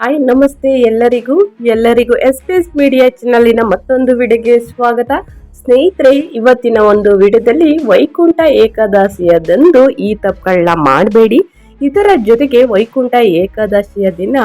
Hi, ನಮಸ್ತೆ ಎಲ್ಲರಿಗೂ. ಎಲ್ಲರಿಗೂ ಎಸ್ ಪಿ ಎಸ್ ಮೀಡಿಯಾ ಚಾನಲಿನ ಮತ್ತೊಂದು ವಿಡಿಯೋಗೆ ಸ್ವಾಗತ. ಸ್ನೇಹಿತರೆ, ಇವತ್ತಿನ ಒಂದು ವಿಡಿಯೋದಲ್ಲಿ ವೈಕುಂಠ ಏಕಾದಶಿಯದಂದು ಈ ತಪ್ಪುಗಳನ್ನ ಮಾಡಬೇಡಿ. ಇದರ ಜೊತೆಗೆ ವೈಕುಂಠ ಏಕಾದಶಿಯ ದಿನ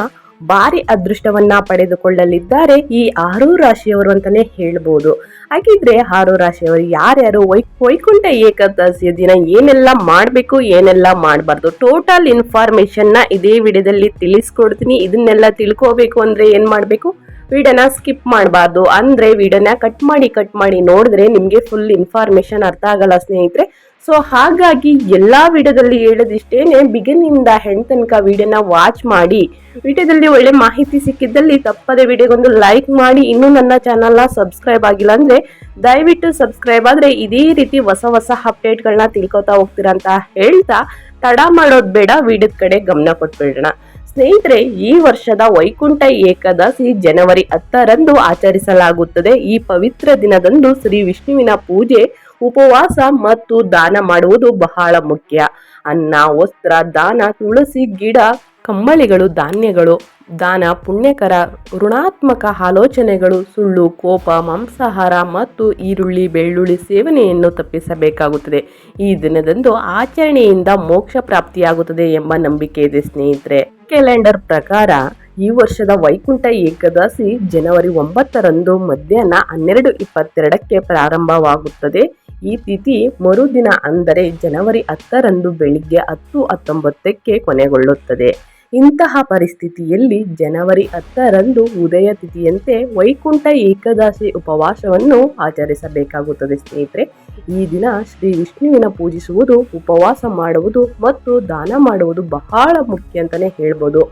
ಭಾರಿ ಅದೃಷ್ಟವನ್ನ ಪಡೆದುಕೊಳ್ಳಲಿದ್ದಾರೆ ಈ ಆರು ರಾಶಿಯವರು ಅಂತಾನೆ ಹೇಳ್ಬೋದು. ಹಾಗಿದ್ರೆ ಆರು ರಾಶಿಯವರು ಯಾರ್ಯಾರು ವೈ, ವೈಕುಂಠ ಏಕಾದಶಿಯ ದಿನ ಏನೆಲ್ಲ ಮಾಡಬೇಕು, ಏನೆಲ್ಲ ಮಾಡಬಾರ್ದು ಟೋಟಲ್ ಇನ್ಫಾರ್ಮೇಶನ್ನ ಇದೇ ವಿಡಿಯೋದಲ್ಲಿ ತಿಳಿಸ್ಕೊಡ್ತೀನಿ. ಇದನ್ನೆಲ್ಲ ತಿಳ್ಕೋಬೇಕು ಅಂದ್ರೆ ಏನು ಮಾಡಬೇಕು? ವಿಡಿಯೋನ ಸ್ಕಿಪ್ ಮಾಡಬಾರ್ದು. ಅಂದ್ರೆ ವಿಡಿಯೋನ ಕಟ್ ಮಾಡಿ ಕಟ್ ಮಾಡಿ ನೋಡಿದ್ರೆ ನಿಮಗೆ ಫುಲ್ ಇನ್ಫಾರ್ಮೇಶನ್ ಅರ್ಥ ಆಗಲ್ಲ ಸ್ನೇಹಿತರೆ. ಸೊ ಹಾಗಾಗಿ ಎಲ್ಲ ವಿಡಿಯೋದಲ್ಲಿ ಹೇಳೋದಿಷ್ಟೇನೆ ಬಿಗಿನಿಂದ ಹೆಣ್ ತನಕ ವಿಡಿಯೋನ ವಾಚ್ ಮಾಡಿ. ವಿಡಿಯೋದಲ್ಲಿ ಒಳ್ಳೆ ಮಾಹಿತಿ ಸಿಕ್ಕಿದ್ದಲ್ಲಿ ತಪ್ಪದೆ ವಿಡಿಯೋಗೊಂದು ಲೈಕ್ ಮಾಡಿ. ಇನ್ನೂ ನನ್ನ ಚಾನಲ್ನ ಸಬ್ಸ್ಕ್ರೈಬ್ ಆಗಿಲ್ಲ ಅಂದರೆ, ದಯವಿಟ್ಟು ಸಬ್ಸ್ಕ್ರೈಬ್ ಆದರೆ ಇದೇ ರೀತಿ ಹೊಸ ಹೊಸ ಅಪ್ಡೇಟ್ಗಳನ್ನ ತಿಳ್ಕೊತಾ ಹೋಗ್ತೀರಾ ಅಂತ ಹೇಳ್ತಾ, ತಡ ಮಾಡೋದು ಬೇಡ, ವಿಡಿಯೋದ ಕಡೆ ಗಮನ ಕೊಟ್ಬಿಡೋಣ. ಸ್ನೇಹಿತರೆ, ಈ ವರ್ಷದ ವೈಕುಂಠ ಏಕಾದಶಿ ಜನವರಿ ಹತ್ತರಂದು ಆಚರಿಸಲಾಗುತ್ತದೆ. ಈ ಪವಿತ್ರ ದಿನದಂದು ಶ್ರೀ ವಿಷ್ಣುವಿನ ಪೂಜೆ ಉಪವಾಸ ಮತ್ತು ದಾನ ಮಾಡುವುದು ಬಹಳ ಮುಖ್ಯ. ಅನ್ನ, ವಸ್ತ್ರ, ದಾನ, ತುಳಸಿ, ಗಿಡ ಕಂಬಳಿಗಳು ಧಾನ್ಯಗಳು, ದಾನ, ಪುಣ್ಯಕರ, ಋಣಾತ್ಮಕ ಆಲೋಚನೆಗಳು, ಸುಳ್ಳು, ಕೋಪ, ಮಾಂಸಾಹಾರ ಮತ್ತು ಈರುಳ್ಳಿ, ಬೆಳ್ಳುಳ್ಳಿ ಸೇವನೆಯನ್ನು ತಪ್ಪಿಸಬೇಕಾಗುತ್ತದೆ. ಈ ದಿನದಂದು ಆಚರಣೆಯಿಂದ ಮೋಕ್ಷ ಪ್ರಾಪ್ತಿಯಾಗುತ್ತದೆ ಎಂಬ ನಂಬಿಕೆ ಇದೆ ಸ್ನೇಹಿತರೆ. ಕ್ಯಾಲೆಂಡರ್ ಪ್ರಕಾರ ಈ ವರ್ಷದ ವೈಕುಂಠ ಏಕಾದಶಿ ಜನವರಿ ಒಂಬತ್ತರಂದು ಮಧ್ಯಾಹ್ನ ಹನ್ನೆರಡು ಇಪ್ಪತ್ತೆರಡಕ್ಕೆ ಪ್ರಾರಂಭವಾಗುತ್ತದೆ. ಈ ತಿಥಿ ಮರುದಿನ ಅಂದರೆ ಜನವರಿ ಹತ್ತರಂದು ಬೆಳಿಗ್ಗೆ ಹತ್ತು ಹತ್ತೊಂಬತ್ತಕ್ಕೆ ಕೊನೆಗೊಳ್ಳುತ್ತದೆ. ಇಂತಹ ಪರಿಸ್ಥಿತಿಯಲ್ಲಿ ಜನವರಿ ಹತ್ತರಂದು ಉದಯ ತಿಥಿಯಂತೆ ವೈಕುಂಠ ಏಕಾದಶಿ ಉಪವಾಸವನ್ನು ಆಚರಿಸಬೇಕಾಗುತ್ತದೆ ಸ್ನೇಹಿತರೆ. ಈ ದಿನ ಶ್ರೀ ವಿಷ್ಣುವಿನ ಪೂಜಿಸುವುದು, ಉಪವಾಸ ಮಾಡುವುದು ಮತ್ತು ದಾನ ಮಾಡುವುದು ಬಹಳ ಮುಖ್ಯ ಅಂತಲೇ ಹೇಳ್ಬೋದು.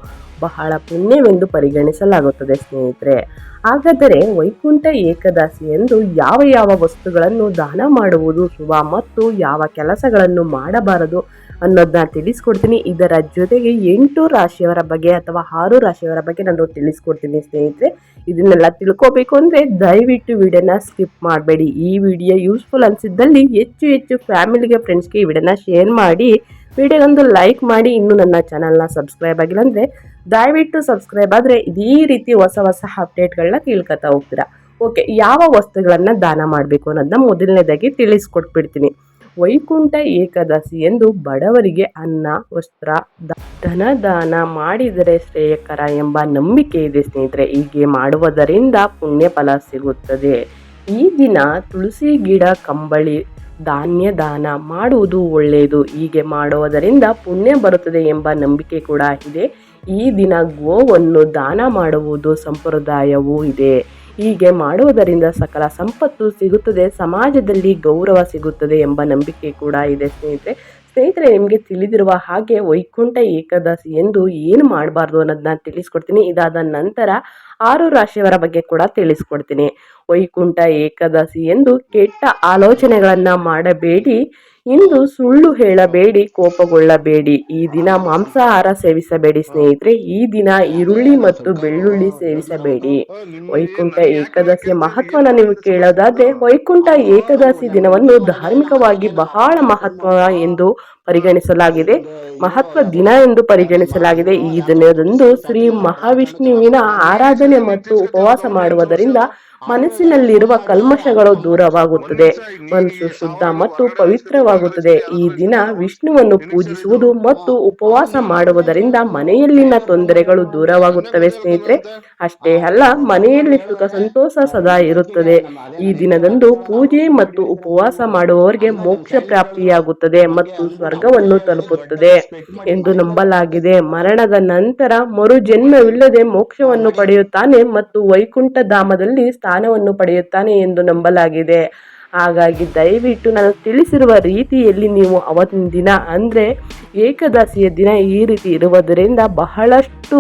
ಬಹಳ ಪುಣ್ಯವೆಂದು ಪರಿಗಣಿಸಲಾಗುತ್ತದೆ, ಸ್ನೇಹಿತರೆ. ಹಾಗಾದರೆ ವೈಕುಂಠ ಏಕದಾಸಿ ಎಂದು ಯಾವ ಯಾವ ವಸ್ತುಗಳನ್ನು ದಾನ ಮಾಡುವುದು ಶುಭ ಮತ್ತು ಯಾವ ಕೆಲಸಗಳನ್ನು ಮಾಡಬಾರದು ಅನ್ನೋದನ್ನ ತಿಳಿಸ್ಕೊಡ್ತೀನಿ. ಇದರ ಜೊತೆಗೆ ಎಂಟು ರಾಶಿಯವರ ಬಗ್ಗೆ ಅಥವಾ ಆರು ರಾಶಿಯವರ ಬಗ್ಗೆ ನಾನು ತಿಳಿಸ್ಕೊಡ್ತೀನಿ, ಸ್ನೇಹಿತರೆ. ಇದನ್ನೆಲ್ಲ ತಿಳ್ಕೋಬೇಕು ಅಂದರೆ ದಯವಿಟ್ಟು ವಿಡಿಯೋನ ಸ್ಕಿಪ್ ಮಾಡಬೇಡಿ. ಈ ವಿಡಿಯೋ ಯೂಸ್ಫುಲ್ ಅನಿಸಿದ್ದಲ್ಲಿ ಹೆಚ್ಚು ಹೆಚ್ಚು ಫ್ಯಾಮಿಲಿಗೆ, ಫ್ರೆಂಡ್ಸ್ಗೆ ಈ ವಿಡಿಯೋನ ಶೇರ್ ಮಾಡಿ. ವಿಡಿಯೋಗೊಂದು ಲೈಕ್ ಮಾಡಿ. ಇನ್ನೂ ನನ್ನ ಚಾನಲ್ನ ಸಬ್ಸ್ಕ್ರೈಬ್ ಆಗಿಲ್ಲ ಅಂದರೆ ದಯವಿಟ್ಟು ಸಬ್ಸ್ಕ್ರೈಬ್ ಆದರೆ ಇದೇ ರೀತಿ ಹೊಸ ಹೊಸ ಅಪ್ಡೇಟ್ಗಳನ್ನ ತಿಳ್ಕೊತಾ ಹೋಗ್ತೀರಾ. ಓಕೆ ಯಾವ ವಸ್ತುಗಳನ್ನು ದಾನ ಮಾಡಬೇಕು ಅನ್ನೋದನ್ನ ಮೊದಲನೇದಾಗಿ ತಿಳಿಸ್ಕೊಟ್ಬಿಡ್ತೀನಿ. ವೈಕುಂಠ ಏಕಾದಶಿ ಎಂದು ಬಡವರಿಗೆ ಅನ್ನ, ವಸ್ತ್ರ, ದ- ಧನದಾನ ಮಾಡಿದರೆ ಶ್ರೇಯಕರ ಎಂಬ ನಂಬಿಕೆ ಇದೆ ಸ್ನೇಹಿತರೆ. ಹೀಗೆ ಮಾಡುವುದರಿಂದ ಪುಣ್ಯ ಫಲ ಸಿಗುತ್ತದೆ. ಈ ದಿನ ತುಳಸಿ ಗಿಡ, ಕಂಬಳಿ ಧಾನ್ಯ ದಾನ ಮಾಡುವುದು ಒಳ್ಳೆಯದು. ಹೀಗೆ ಮಾಡುವುದರಿಂದ ಪುಣ್ಯ ಬರುತ್ತದೆ ಎಂಬ ನಂಬಿಕೆ ಕೂಡ ಇದೆ. ಈ ದಿನ ಗೋವನ್ನು ದಾನ ಮಾಡುವುದು ಸಂಪ್ರದಾಯವೂ ಇದೆ. ಹೀಗೆ ಮಾಡುವುದರಿಂದ ಸಕಲ ಸಂಪತ್ತು ಸಿಗುತ್ತದೆ, ಸಮಾಜದಲ್ಲಿ ಗೌರವ ಸಿಗುತ್ತದೆ ಎಂಬ ನಂಬಿಕೆ ಕೂಡ ಇದೆ ಸ್ನೇಹಿತರೆ. ಸ್ನೇಹಿತರೆ, ನಿಮಗೆ ತಿಳಿದಿರುವ ಹಾಗೆ ವೈಕುಂಠ ಏಕಾದಶಿ ಎಂದು ಏನು ಮಾಡಬಾರ್ದು ಅನ್ನೋದನ್ನ ತಿಳಿಸ್ಕೊಡ್ತೀನಿ. ಇದಾದ ನಂತರ ಆರು ರಾಶಿಯವರ ಬಗ್ಗೆ ಕೂಡ ತಿಳಿಸ್ಕೊಡ್ತೀನಿ. ವೈಕುಂಠ ಏಕಾದಶಿ ಎಂದು ಕೆಟ್ಟ ಆಲೋಚನೆಗಳನ್ನ ಮಾಡಬೇಡಿ. ಇಂದು ಸುಳ್ಳು ಹೇಳಬೇಡಿ, ಕೋಪಗೊಳ್ಳಬೇಡಿ. ಈ ದಿನ ಮಾಂಸಾಹಾರ ಸೇವಿಸಬೇಡಿ ಸ್ನೇಹಿತರೆ. ಈ ದಿನ ಈರುಳ್ಳಿ ಮತ್ತು ಬೆಳ್ಳುಳ್ಳಿ ಸೇವಿಸಬೇಡಿ. ವೈಕುಂಠ ಏಕಾದಶಿಯ ಮಹತ್ವನ ನೀವು ಕೇಳೋದಾದ್ರೆ, ವೈಕುಂಠ ಏಕಾದಶಿ ದಿನವನ್ನು ಧಾರ್ಮಿಕವಾಗಿ ಬಹಳ ಮಹತ್ವ ಎಂದು ಪರಿಗಣಿಸಲಾಗಿದೆ. ಮಹತ್ವ ದಿನ ಎಂದು ಪರಿಗಣಿಸಲಾಗಿದೆ. ಈ ದಿನದಂದು ಶ್ರೀ ಮಹಾವಿಷ್ಣುವಿನ ಆರಾಧನೆ ಮತ್ತು ಉಪವಾಸ ಮಾಡುವುದರಿಂದ ಮನಸ್ಸಿನಲ್ಲಿರುವ ಕಲ್ಮಶಗಳು ದೂರವಾಗುತ್ತದೆ. ಮನಸ್ಸು ಶುದ್ಧ ಮತ್ತು ಪವಿತ್ರವಾಗುತ್ತದೆ. ಈ ದಿನ ವಿಷ್ಣುವನ್ನು ಪೂಜಿಸುವುದು ಮತ್ತು ಉಪವಾಸ ಮಾಡುವುದರಿಂದ ಮನೆಯಲ್ಲಿನ ತೊಂದರೆಗಳು ದೂರವಾಗುತ್ತವೆ ಸ್ನೇಹಿತರೆ. ಅಷ್ಟೇ ಅಲ್ಲ, ಮನೆಯಲ್ಲಿ ಸುಖ ಸಂತೋಷ ಸದಾ ಇರುತ್ತದೆ. ಈ ದಿನದಂದು ಪೂಜೆ ಮತ್ತು ಉಪವಾಸ ಮಾಡುವವರಿಗೆ ಮೋಕ್ಷ ಪ್ರಾಪ್ತಿಯಾಗುತ್ತದೆ ಮತ್ತು ಸ್ವರ್ಗವನ್ನು ತಲುಪುತ್ತದೆ ಎಂದು ನಂಬಲಾಗಿದೆ. ಮರಣದ ನಂತರ ಮರುಜನ್ಮವಿಲ್ಲದೆ ಮೋಕ್ಷವನ್ನು ಪಡೆಯುತ್ತಾನೆ ಮತ್ತು ವೈಕುಂಠ ಧಾಮದಲ್ಲಿ ಸ್ಥಾನವನ್ನು ಪಡೆಯುತ್ತಾನೆ ಎಂದು ನಂಬಲಾಗಿದೆ. ಹಾಗಾಗಿ ದಯವಿಟ್ಟು ನಾನು ತಿಳಿಸಿರುವ ರೀತಿಯಲ್ಲಿ ನೀವು ಅವತ್ತಿನ ದಿನ, ಅಂದರೆ ಏಕದಾಸಿಯ ದಿನ ಈ ರೀತಿ ಇರುವುದರಿಂದ ಬಹಳಷ್ಟು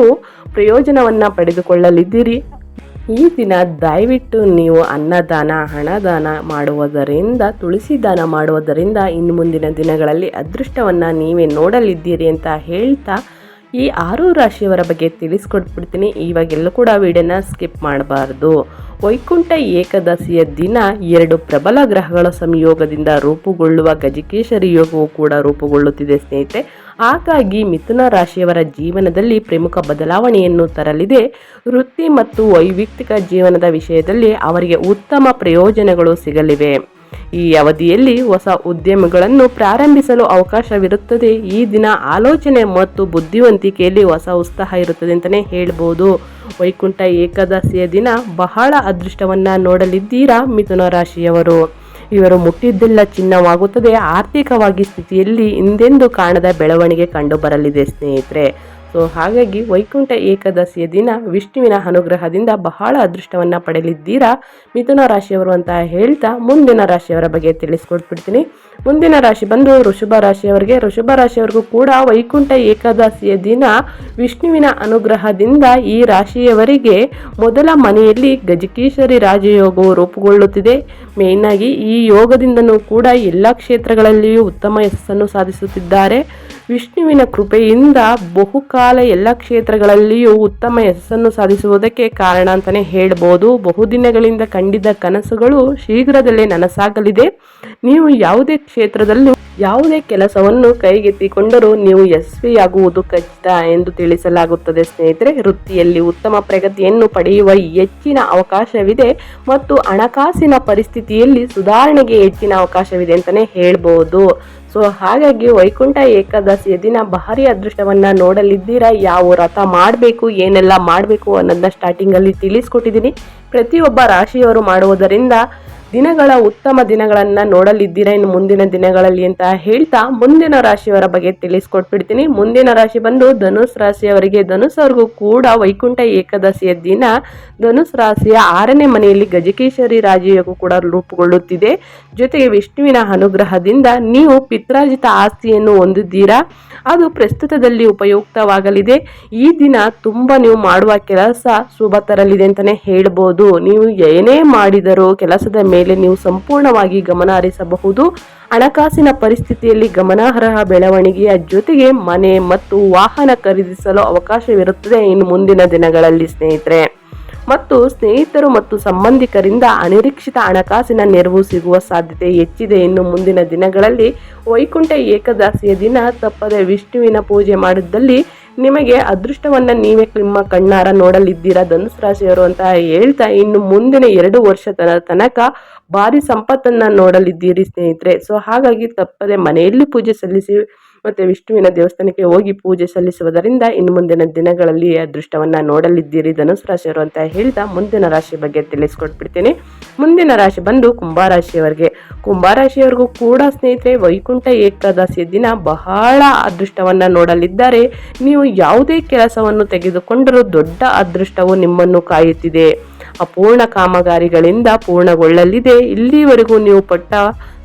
ಪ್ರಯೋಜನವನ್ನು ಪಡೆದುಕೊಳ್ಳಲಿದ್ದೀರಿ. ಈ ದಿನ ದಯವಿಟ್ಟು ನೀವು ಅನ್ನದಾನ, ಹಣದಾನ ಮಾಡುವುದರಿಂದ, ತುಳಸಿ ದಾನ ಮಾಡುವುದರಿಂದ ಇನ್ನು ಮುಂದಿನ ದಿನಗಳಲ್ಲಿ ಅದೃಷ್ಟವನ್ನು ನೀವೇ ನೋಡಲಿದ್ದೀರಿ ಅಂತ ಹೇಳ್ತಾ ಈ ಆರು ರಾಶಿಯವರ ಬಗ್ಗೆ ತಿಳಿಸ್ಕೊಟ್ಬಿಡ್ತೀನಿ. ಇವಾಗೆಲ್ಲೂ ಕೂಡ ವಿಡಿಯೋನ ಸ್ಕಿಪ್ ಮಾಡಬಾರ್ದು. ವೈಕುಂಠ ಏಕಾದಶಿಯ ದಿನ ಎರಡು ಪ್ರಬಲ ಗ್ರಹಗಳ ಸಂಯೋಗದಿಂದ ರೂಪುಗೊಳ್ಳುವ ಗಜಕೇಶರಿ ಯೋಗವು ಕೂಡ ರೂಪುಗೊಳ್ಳುತ್ತಿದೆ ಸ್ನೇಹಿತರೆ. ಹಾಗಾಗಿ ಮಿಥುನ ರಾಶಿಯವರ ಜೀವನದಲ್ಲಿ ಪ್ರಮುಖ ಬದಲಾವಣೆಯನ್ನು ತರಲಿದೆ. ವೃತ್ತಿ ಮತ್ತು ವೈಯಕ್ತಿಕ ಜೀವನದ ವಿಷಯದಲ್ಲಿ ಅವರಿಗೆ ಉತ್ತಮ ಪ್ರಯೋಜನಗಳು ಸಿಗಲಿವೆ. ಈ ಅವಧಿಯಲ್ಲಿ ಹೊಸ ಉದ್ಯಮಗಳನ್ನು ಪ್ರಾರಂಭಿಸಲು ಅವಕಾಶವಿರುತ್ತದೆ. ಈ ದಿನ ಆಲೋಚನೆ ಮತ್ತು ಬುದ್ಧಿವಂತಿಕೆಯಲ್ಲಿ ಹೊಸ ಉತ್ಸಾಹ ಇರುತ್ತದೆ ಅಂತಲೇ ಹೇಳ್ಬೋದು. ವೈಕುಂಠ ಏಕಾದಶಿಯ ದಿನ ಬಹಳ ಅದೃಷ್ಟವನ್ನು ನೋಡಲಿದ್ದೀರಾ ಮಿಥುನ ರಾಶಿಯವರು? ಇವರು ಮುಟ್ಟಿದ್ದೆಲ್ಲ ಚಿನ್ನವಾಗುತ್ತದೆ. ಆರ್ಥಿಕವಾಗಿ ಸ್ಥಿತಿಯಲ್ಲಿ ಹಿಂದೆಂದು ಕಾಣದ ಬೆಳವಣಿಗೆ ಕಂಡುಬರಲಿದೆ ಸ್ನೇಹಿತರೆ. ಸೊ ಹಾಗಾಗಿ ವೈಕುಂಠ ಏಕಾದಶಿಯ ದಿನ ವಿಷ್ಣುವಿನ ಅನುಗ್ರಹದಿಂದ ಬಹಳ ಅದೃಷ್ಟವನ್ನು ಪಡೆಯಲಿದ್ದೀರಾ? ಮಿಥುನ ರಾಶಿಯವರು ಅಂತ ಹೇಳ್ತಾ ಮುಂದಿನ ರಾಶಿಯವರ ಬಗ್ಗೆ ತಿಳಿಸ್ಕೊಟ್ಬಿಡ್ತೀನಿ. ಮುಂದಿನ ರಾಶಿ ಬಂದು ಋಷಭ ರಾಶಿಯವರಿಗೆ. ಋಷಭ ರಾಶಿಯವರಿಗೂ ಕೂಡ ವೈಕುಂಠ ಏಕಾದಶಿಯ ದಿನ ವಿಷ್ಣುವಿನ ಅನುಗ್ರಹದಿಂದ ಈ ರಾಶಿಯವರಿಗೆ ಮೊದಲ ಮನೆಯಲ್ಲಿ ಗಜಕೇಶ್ವರಿ ರಾಜಯೋಗವು ರೂಪುಗೊಳ್ಳುತ್ತಿದೆ. ಮೇಯ್ನಾಗಿ ಈ ಯೋಗದಿಂದನೂ ಕೂಡ ಎಲ್ಲ ಕ್ಷೇತ್ರಗಳಲ್ಲಿಯೂ ಉತ್ತಮ ಯಶಸ್ಸನ್ನು ಸಾಧಿಸುತ್ತಿದ್ದಾರೆ. ವಿಷ್ಣುವಿನ ಕೃಪೆಯಿಂದ ಬಹುಕಾಲ ಎಲ್ಲ ಕ್ಷೇತ್ರಗಳಲ್ಲಿಯೂ ಉತ್ತಮ ಯಶಸ್ಸನ್ನು ಸಾಧಿಸುವುದಕ್ಕೆ ಕಾರಣ ಅಂತಲೇ ಹೇಳ್ಬೋದು. ಬಹುದಿನಗಳಿಂದ ಕಂಡಿದ್ದ ಕನಸುಗಳು ಶೀಘ್ರದಲ್ಲೇ ನನಸಾಗಲಿದೆ. ನೀವು ಯಾವುದೇ ಕ್ಷೇತ್ರದಲ್ಲೂ ಯಾವುದೇ ಕೆಲಸವನ್ನು ಕೈಗೆತ್ತಿಕೊಂಡರೂ ನೀವು ಯಶಸ್ವಿಯಾಗುವುದು ಖಚಿತ ಎಂದು ತಿಳಿಸಲಾಗುತ್ತದೆ. ಸ್ನೇಹಿತರೆ, ವೃತ್ತಿಯಲ್ಲಿ ಉತ್ತಮ ಪ್ರಗತಿಯನ್ನು ಪಡೆಯುವ ಹೆಚ್ಚಿನ ಅವಕಾಶವಿದೆ ಮತ್ತು ಹಣಕಾಸಿನ ಪರಿಸ್ಥಿತಿಯಲ್ಲಿ ಸುಧಾರಣೆಗೆ ಹೆಚ್ಚಿನ ಅವಕಾಶವಿದೆ ಅಂತಲೇ ಹೇಳ್ಬೋದು. ಸೊ, ಹಾಗಾಗಿ ವೈಕುಂಠ ಏಕಾದಶಿಯ ದಿನ ಭಾರಿ ಅದೃಷ್ಟವನ್ನ ನೋಡಲಿದ್ದೀರಾ? ಯಾವ ವ್ರತ ಮಾಡಬೇಕು, ಏನೆಲ್ಲ ಮಾಡಬೇಕು ಅನ್ನೋದನ್ನ ಸ್ಟಾರ್ಟಿಂಗಲ್ಲಿ ತಿಳಿಸ್ಕೊಟ್ಟಿದ್ದೀನಿ. ಪ್ರತಿಯೊಬ್ಬ ರಾಶಿಯವರು ಮಾಡುವುದರಿಂದ ದಿನಗಳ ಉತ್ತಮ ದಿನಗಳನ್ನು ನೋಡಲಿದ್ದೀರಾ ಇನ್ನು ಮುಂದಿನ ದಿನಗಳಲ್ಲಿ ಅಂತ ಹೇಳ್ತಾ ಮುಂದಿನ ರಾಶಿಯವರ ಬಗ್ಗೆ ತಿಳಿಸ್ಕೊಟ್ಬಿಡ್ತೀನಿ. ಮುಂದಿನ ರಾಶಿ ಬಂದು ಧನುಸ್ ರಾಶಿಯವರಿಗೆ ಧನುಸ್ ಕೂಡ ವೈಕುಂಠ ಏಕಾದಶಿಯ ದಿನ. ಧನುಸ್ ರಾಶಿಯ ಆರನೇ ಮನೆಯಲ್ಲಿ ಗಜಕೇಶ್ವರಿ ರಾಜಯೋಗ ಕೂಡ ರೂಪುಗೊಳ್ಳುತ್ತಿದೆ. ಜೊತೆಗೆ ವಿಷ್ಣುವಿನ ಅನುಗ್ರಹದಿಂದ ನೀವು ಪಿತ್ರಾರ್ಜಿತ ಆಸ್ತಿಯನ್ನು ಹೊಂದಿದ್ದೀರಾ? ಅದು ಪ್ರಸ್ತುತದಲ್ಲಿ ಉಪಯುಕ್ತವಾಗಲಿದೆ. ಈ ದಿನ ತುಂಬ ನೀವು ಮಾಡುವ ಕೆಲಸ ಶುಭ ತರಲಿದೆ ಅಂತಲೇ ಹೇಳ್ಬೋದು. ನೀವು ಏನೇ ಮಾಡಿದರೂ ಕೆಲಸದ ಮೇಲೆ ನೀವು ಸಂಪೂರ್ಣವಾಗಿ ಗಮನ ಹರಿಸಬಹುದು. ಹಣಕಾಸಿನ ಪರಿಸ್ಥಿತಿಯಲ್ಲಿ ಗಮನಾರ್ಹ ಬೆಳವಣಿಗೆಯ ಜೊತೆಗೆ ಮನೆ ಮತ್ತು ವಾಹನ ಖರೀದಿಸಲು ಅವಕಾಶವಿರುತ್ತದೆ. ಇನ್ನು ಮುಂದಿನ ದಿನಗಳಲ್ಲಿ ಸ್ನೇಹಿತರೆ. ಮತ್ತು ಸ್ನೇಹಿತರು ಮತ್ತು ಸಂಬಂಧಿಕರಿಂದ ಅನಿರೀಕ್ಷಿತ ಹಣಕಾಸಿನ ನೆರವು ಸಿಗುವ ಸಾಧ್ಯತೆ ಹೆಚ್ಚಿದೆ. ಇನ್ನು ಮುಂದಿನ ದಿನಗಳಲ್ಲಿ ವೈಕುಂಠ ಏಕದಾಸಿಯ ದಿನ ತಪ್ಪದೆ ವಿಷ್ಣುವಿನ ಪೂಜೆ ಮಾಡಿದ್ದಲ್ಲಿ ನಿಮಗೆ ಅದೃಷ್ಟವನ್ನು ನೀವೇ ನಿಮ್ಮ ಕಣ್ಣಾರ ನೋಡಲಿದ್ದೀರಾ ಧನುಸ್ ರಾಶಿಯವರು ಅಂತ ಹೇಳ್ತಾ ಇನ್ನು ಮುಂದಿನ ಎರಡು ವರ್ಷದ ತನಕ ಭಾರಿ ಸಂಪತ್ತನ್ನು ನೋಡಲಿದ್ದೀರಿ ಸ್ನೇಹಿತರೆ. ಸೊ ಹಾಗಾಗಿ ತಪ್ಪದೆ ಮನೆಯಲ್ಲಿ ಪೂಜೆ ಸಲ್ಲಿಸಿ ಮತ್ತು ವಿಷ್ಣುವಿನ ದೇವಸ್ಥಾನಕ್ಕೆ ಹೋಗಿ ಪೂಜೆ ಸಲ್ಲಿಸುವುದರಿಂದ ಇನ್ನು ಮುಂದಿನ ದಿನಗಳಲ್ಲಿ ಅದೃಷ್ಟವನ್ನ ನೋಡಲಿದ್ದೀರಿ ಧನುಸ್ ರಾಶಿಯವರು ಅಂತ ಹೇಳ್ತಾ ಮುಂದಿನ ರಾಶಿ ಬಗ್ಗೆ ತಿಳಿಸ್ಕೊಟ್ಬಿಡ್ತೀನಿ. ಮುಂದಿನ ರಾಶಿ ಬಂದು ಕುಂಭರಾಶಿಯವರಿಗೆ. ಕುಂಭರಾಶಿಯವರಿಗೂ ಕೂಡ ಸ್ನೇಹಿತರೆ, ವೈಕುಂಠ ಏಕಾದಶಿಯ ದಿನ ಬಹಳ ಅದೃಷ್ಟವನ್ನ ನೋಡಲಿದ್ದಾರೆ. ನೀವು ಯಾವುದೇ ಕೆಲಸವನ್ನು ತೆಗೆದುಕೊಂಡರೂ ದೊಡ್ಡ ಅದೃಷ್ಟವು ನಿಮ್ಮನ್ನು ಕಾಯುತ್ತಿದೆ. ಅಪೂರ್ಣ ಕಾಮಗಾರಿಗಳಿಂದ ಪೂರ್ಣಗೊಳ್ಳಲಿದೆ. ಇಲ್ಲಿವರೆಗೂ ನೀವು ಪಟ್ಟ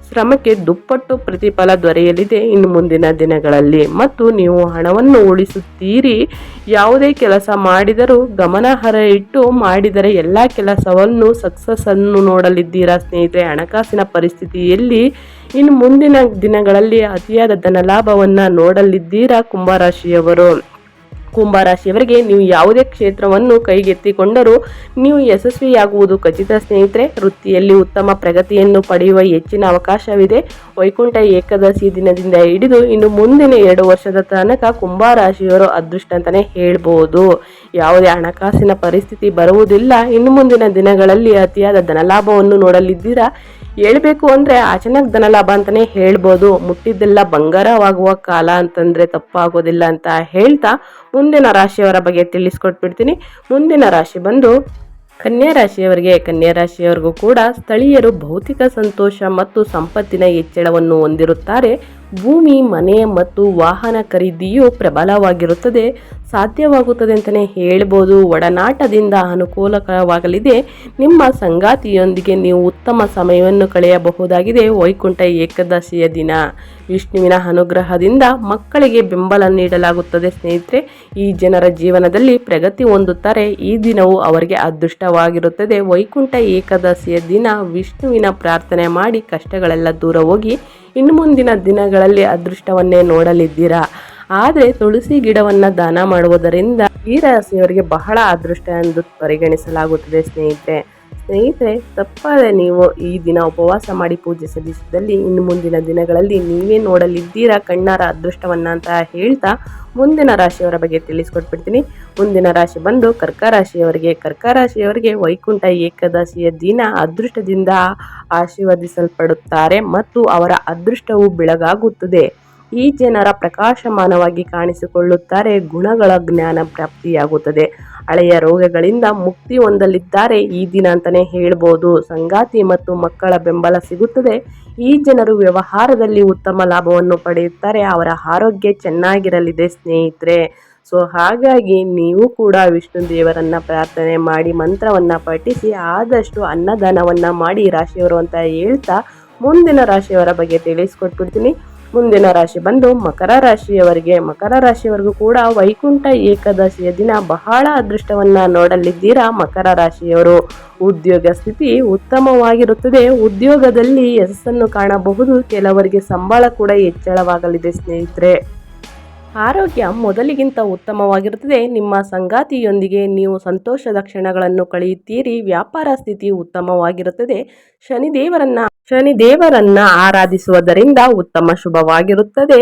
ಶ್ರಮಕ್ಕೆ ದುಪ್ಪಟ್ಟು ಪ್ರತಿಫಲ ದೊರೆಯಲಿದೆ. ಇನ್ನು ಮುಂದಿನ ದಿನಗಳಲ್ಲಿ ಮತ್ತು ನೀವು ಹಣವನ್ನು ಉಳಿಸುತ್ತೀರಿ. ಯಾವುದೇ ಕೆಲಸ ಮಾಡಿದರೂ ಗಮನಹರ ಇಟ್ಟು ಮಾಡಿದರೆ ಎಲ್ಲ ಕೆಲಸವನ್ನು ಸಕ್ಸಸ್ ಅನ್ನು ನೋಡಲಿದ್ದೀರಾ ಸ್ನೇಹಿತರೆ? ಹಣಕಾಸಿನ ಪರಿಸ್ಥಿತಿಯಲ್ಲಿ ಇನ್ನು ಮುಂದಿನ ದಿನಗಳಲ್ಲಿ ಅತಿಯಾದ ಧನಲಾಭವನ್ನು ನೋಡಲಿದ್ದೀರಾ ಕುಂಭರಾಶಿಯವರು? ಕುಂಭರಾಶಿಯವರಿಗೆ ನೀವು ಯಾವುದೇ ಕ್ಷೇತ್ರವನ್ನು ಕೈಗೆತ್ತಿಕೊಂಡರೂ ನೀವು ಯಶಸ್ವಿಯಾಗುವುದು ಖಚಿತ ಸ್ನೇಹಿತರೆ. ವೃತ್ತಿಯಲ್ಲಿ ಉತ್ತಮ ಪ್ರಗತಿಯನ್ನು ಪಡೆಯುವ ಹೆಚ್ಚಿನ ಅವಕಾಶವಿದೆ. ವೈಕುಂಠ ಏಕಾದಶಿ ದಿನದಿಂದ ಹಿಡಿದು ಇನ್ನು ಮುಂದಿನ ಎರಡು ವರ್ಷದ ತನಕ ಕುಂಭರಾಶಿಯವರು ಅದೃಷ್ಟ ಅಂತಲೇ ಹೇಳ್ಬೋದು. ಯಾವುದೇ ಹಣಕಾಸಿನ ಪರಿಸ್ಥಿತಿ ಬರುವುದಿಲ್ಲ. ಇನ್ನು ಮುಂದಿನ ದಿನಗಳಲ್ಲಿ ಅತಿಯಾದ ಧನಲಾಭವನ್ನು ನೋಡಲಿದ್ದೀರಾ? ಹೇಳ್ಬೇಕು ಅಂದರೆ ಅಚಾನಕ್ ಧನಲಾಭ ಅಂತಲೇ ಹೇಳ್ಬೋದು. ಮುಟ್ಟಿದ್ದೆಲ್ಲ ಬಂಗಾರವಾಗುವ ಕಾಲ ಅಂತಂದರೆ ತಪ್ಪಾಗೋದಿಲ್ಲ ಅಂತ ಹೇಳ್ತಾ ಮುಂದಿನ ರಾಶಿಯವರ ಬಗ್ಗೆ ತಿಳಿಸ್ಕೊಟ್ಬಿಡ್ತೀನಿ. ಮುಂದಿನ ರಾಶಿ ಬಂದು ಕನ್ಯಾ ರಾಶಿಯವರಿಗೆ, ಕನ್ಯಾ ರಾಶಿಯವರಿಗೂ ಕೂಡ ಸ್ಥಳೀಯರು ಭೌತಿಕ ಸಂತೋಷ ಮತ್ತು ಸಂಪತ್ತಿನ ಹೆಚ್ಚಳವನ್ನು ಹೊಂದಿರುತ್ತಾರೆ. ಭೂಮಿ, ಮನೆ ಮತ್ತು ವಾಹನ ಖರೀದಿಯು ಪ್ರಬಲವಾಗಿರುತ್ತದೆ. ಸಾಧ್ಯವಾಗುತ್ತದೆ ಅಂತಲೇ ಹೇಳ್ಬೋದು. ಒಡನಾಟದಿಂದ ಅನುಕೂಲಕರವಾಗಲಿದೆ. ನಿಮ್ಮ ಸಂಗಾತಿಯೊಂದಿಗೆ ನೀವು ಉತ್ತಮ ಸಮಯವನ್ನು ಕಳೆಯಬಹುದಾಗಿದೆ. ವೈಕುಂಠ ಏಕಾದಶಿಯ ದಿನ. ವಿಷ್ಣುವಿನ ಅನುಗ್ರಹದಿಂದ ಮಕ್ಕಳಿಗೆ ಬೆಂಬಲ ನೀಡಲಾಗುತ್ತದೆ ಸ್ನೇಹಿತರೆ. ಈ ಜನರ ಜೀವನದಲ್ಲಿ ಪ್ರಗತಿ ಹೊಂದುತ್ತಾರೆ. ಈ ದಿನವು ಅವರಿಗೆ ಅದೃಷ್ಟವಾಗಿರುತ್ತದೆ. ವೈಕುಂಠ ಏಕಾದಶಿಯ ದಿನ. ವಿಷ್ಣುವಿನ ಪ್ರಾರ್ಥನೆ ಮಾಡಿ ಕಷ್ಟಗಳೆಲ್ಲ ದೂರ ಹೋಗಿ ಇನ್ನು ಮುಂದಿನ ದಿನಗಳಲ್ಲಿ ಅದೃಷ್ಟವನ್ನೇ ನೋಡಲಿದ್ದೀರಾ? ಆದರೆ ತುಳಸಿ ಗಿಡವನ್ನು ದಾನ ಮಾಡುವುದರಿಂದ ಈ ರಾಶಿಯವರಿಗೆ ಬಹಳ ಅದೃಷ್ಟ ಎಂದು ಪರಿಗಣಿಸಲಾಗುತ್ತದೆ ಸ್ನೇಹಿತರೆ. ಸ್ನೇಹಿತರೆ, ತಪ್ಪಾದ ನೀವು ಈ ದಿನ ಉಪವಾಸ ಮಾಡಿ ಪೂಜೆ ಸಲ್ಲಿಸಿದಲ್ಲಿ ಇನ್ನು ಮುಂದಿನ ದಿನಗಳಲ್ಲಿ ನೀವೇ ನೋಡಲಿದ್ದೀರಾ ಕಣ್ಣಾರ ಅದೃಷ್ಟವನ್ನ ಅಂತ ಹೇಳ್ತಾ ಮುಂದಿನ ರಾಶಿಯವರ ಬಗ್ಗೆ ತಿಳಿಸ್ಕೊಟ್ಬಿಡ್ತೀನಿ. ಮುಂದಿನ ರಾಶಿ ಬಂದು ಕರ್ಕ ರಾಶಿಯವರಿಗೆ ಕರ್ಕ ರಾಶಿಯವರಿಗೆ ವೈಕುಂಠ ಏಕಾದಶಿಯ ದಿನ ಅದೃಷ್ಟದಿಂದ ಆಶೀರ್ವದಿಸಲ್ಪಡುತ್ತಾರೆ ಮತ್ತು ಅವರ ಅದೃಷ್ಟವು ಬೆಳಗಾಗುತ್ತದೆ. ಈ ಜನರ ಪ್ರಕಾಶಮಾನವಾಗಿ ಕಾಣಿಸಿಕೊಳ್ಳುತ್ತಾರೆ ಗುಣಗಳ ಜ್ಞಾನ ಪ್ರಾಪ್ತಿಯಾಗುತ್ತದೆ. ಹಳೆಯ ರೋಗಗಳಿಂದ ಮುಕ್ತಿ ಹೊಂದಲಿದ್ದಾರೆ. ಈ ದಿನ ಅಂತಲೇ ಹೇಳ್ಬೋದು. ಸಂಗಾತಿ ಮತ್ತು ಮಕ್ಕಳ ಬೆಂಬಲ ಸಿಗುತ್ತದೆ. ಈ ಜನರು ವ್ಯವಹಾರದಲ್ಲಿ ಉತ್ತಮ ಲಾಭವನ್ನು ಪಡೆಯುತ್ತಾರೆ. ಅವರ ಆರೋಗ್ಯ ಚೆನ್ನಾಗಿರಲಿದೆ ಸ್ನೇಹಿತರೆ. ಸೊ, ಹಾಗಾಗಿ ನೀವು ಕೂಡ ವಿಷ್ಣು ದೇವರನ್ನು ಪ್ರಾರ್ಥನೆ ಮಾಡಿ, ಮಂತ್ರವನ್ನು ಪಠಿಸಿ, ಆದಷ್ಟು ಅನ್ನದಾನವನ್ನು ಮಾಡಿ ರಾಶಿಯವರು ಅಂತ ಹೇಳ್ತಾ ಮುಂದಿನ ರಾಶಿಯವರ ಬಗ್ಗೆ ತಿಳಿಸ್ಕೊಟ್ಬಿಡ್ತೀನಿ. ಮುಂದಿನ ರಾಶಿ ಬಂದು ಮಕರ ರಾಶಿಯವರಿಗೆ. ಮಕರ ರಾಶಿಯವರೆಗೂ ಕೂಡ ವೈಕುಂಠ ಏಕಾದಶಿಯ ದಿನ ಬಹಳ ಅದೃಷ್ಟವನ್ನ ನೋಡಲಿದ್ದೀರಾ ಮಕರ ರಾಶಿಯವರು. ಉದ್ಯೋಗ ಸ್ಥಿತಿ ಉತ್ತಮವಾಗಿರುತ್ತದೆ. ಉದ್ಯೋಗದಲ್ಲಿ ಯಶಸ್ಸನ್ನು ಕಾಣಬಹುದು. ಕೆಲವರಿಗೆ ಸಂಬಳ ಕೂಡ ಹೆಚ್ಚಳವಾಗಲಿದೆ ಸ್ನೇಹಿತರೆ. ಆರೋಗ್ಯ ಮೊದಲಿಗಿಂತ ಉತ್ತಮವಾಗಿರುತ್ತದೆ. ನಿಮ್ಮ ಸಂಗಾತಿಯೊಂದಿಗೆ ನೀವು ಸಂತೋಷದ ಕ್ಷಣಗಳನ್ನು ಕಳೆಯುತ್ತೀರಿ. ವ್ಯಾಪಾರ ಸ್ಥಿತಿ ಉತ್ತಮವಾಗಿರುತ್ತದೆ. ಶನಿದೇವರನ್ನ ಶನಿದೇವರನ್ನ ಆರಾಧಿಸುವುದರಿಂದ ಉತ್ತಮ ಶುಭವಾಗಿರುತ್ತದೆ.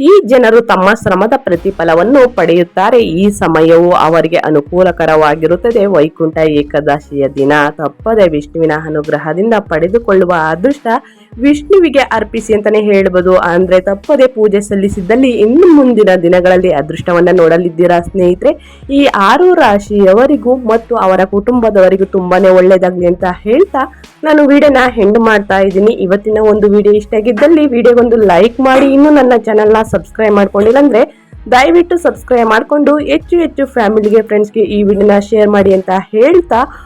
ಈ ಜನರು ತಮ್ಮ ಶ್ರಮದ ಪ್ರತಿಫಲವನ್ನು ಪಡೆಯುತ್ತಾರೆ. ಈ ಸಮಯವು ಅವರಿಗೆ ಅನುಕೂಲಕರವಾಗಿರುತ್ತದೆ. ವೈಕುಂಠ ಏಕಾದಶಿಯ ದಿನ ತಪ್ಪದೆ ವಿಷ್ಣುವಿನ ಅನುಗ್ರಹದಿಂದ ಪಡೆದುಕೊಳ್ಳುವ ಅದೃಷ್ಟ ವಿಷ್ಣುವಿಗೆ ಅರ್ಪಿಸಿ ಅಂತಾನೆ ಹೇಳ್ಬೋದು. ಅಂದ್ರೆ ತಪ್ಪದೆ ಪೂಜೆ ಸಲ್ಲಿಸಿದ್ದಲ್ಲಿ ಇನ್ನು ಮುಂದಿನ ದಿನಗಳಲ್ಲಿ ಅದೃಷ್ಟವನ್ನ ನೋಡಲಿದ್ದೀರಾ ಸ್ನೇಹಿತರೆ? ಈ ಆರು ರಾಶಿಯವರಿಗೂ ಮತ್ತು ಅವರ ಕುಟುಂಬದವರಿಗೂ ತುಂಬಾನೇ ಒಳ್ಳೇದಾಗ್ಲಿ ಅಂತ ಹೇಳ್ತಾ ನಾನು ವಿಡಿಯೋನ ಹೆಂಡ್ ಮಾಡ್ತಾ ಇದ್ದೀನಿ. ಇವತ್ತಿನ ಒಂದು ವಿಡಿಯೋ ಇಷ್ಟ ಆಗಿದ್ದಲ್ಲಿ ವಿಡಿಯೋಗೊಂದು ಲೈಕ್ ಮಾಡಿ. ಇನ್ನು ನನ್ನ ಚಾನೆಲ್ನ ಸಬ್ಸ್ಕ್ರೈಬ್ ಮಾಡ್ಕೊಂಡಿಲ್ಲ ಅಂದ್ರೆ ದಯವಿಟ್ಟು ಸಬ್ಸ್ಕ್ರೈಬ್ ಮಾಡಿಕೊಂಡು ಹೆಚ್ಚು ಹೆಚ್ಚು ಫ್ಯಾಮಿಲಿಗೆ ಫ್ರೆಂಡ್ಸ್ಗೆ ಈ ವಿಡಿಯೋನ ಶೇರ್ ಮಾಡಿ ಅಂತ ಹೇಳ್ತಾ